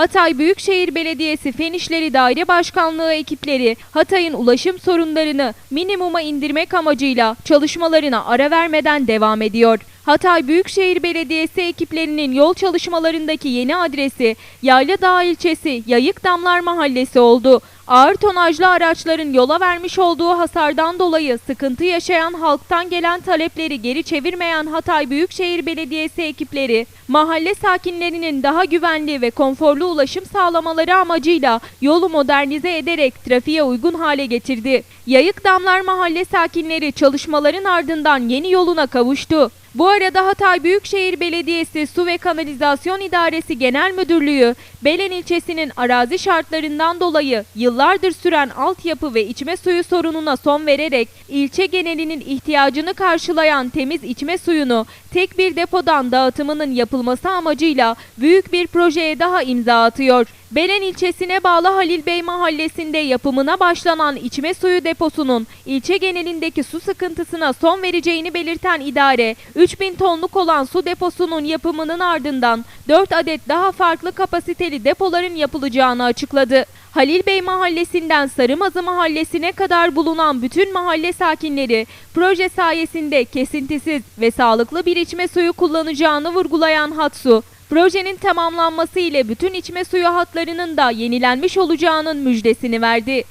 Hatay Büyükşehir Belediyesi Fen İşleri Daire Başkanlığı ekipleri Hatay'ın ulaşım sorunlarını minimuma indirmek amacıyla çalışmalarına ara vermeden devam ediyor. Hatay Büyükşehir Belediyesi ekiplerinin yol çalışmalarındaki yeni adresi Yayladağ ilçesi Yayık Damlar Mahallesi oldu. Ağır tonajlı araçların yola vermiş olduğu hasardan dolayı sıkıntı yaşayan halktan gelen talepleri geri çevirmeyen Hatay Büyükşehir Belediyesi ekipleri mahalle sakinlerinin daha güvenli ve konforlu ulaşım sağlamaları amacıyla yolu modernize ederek trafiğe uygun hale getirdi. Yayık Damlar Mahalle sakinleri çalışmaların ardından yeni yoluna kavuştu. Bu arada Hatay Büyükşehir Belediyesi Su ve Kanalizasyon İdaresi Genel Müdürlüğü, Belen ilçesinin arazi şartlarından dolayı yıllardır süren altyapı ve içme suyu sorununa son vererek ilçe genelinin ihtiyacını karşılayan temiz içme suyunu tek bir depodan dağıtımının yapılması amacıyla büyük bir projeye daha imza atıyor. Belen ilçesine bağlı Halil Bey mahallesinde yapımına başlanan içme suyu deposunun ilçe genelindeki su sıkıntısına son vereceğini belirten idare, 3000 tonluk olan su deposunun yapımının ardından 4 adet daha farklı kapasiteli depoların yapılacağını açıkladı. Halil Bey mahallesinden Sarımazı mahallesine kadar bulunan bütün mahalle sakinleri proje sayesinde kesintisiz ve sağlıklı bir içme suyu kullanacağını vurgulayan Hatsu, projenin tamamlanması ile bütün içme suyu hatlarının da yenilenmiş olacağının müjdesini verdi.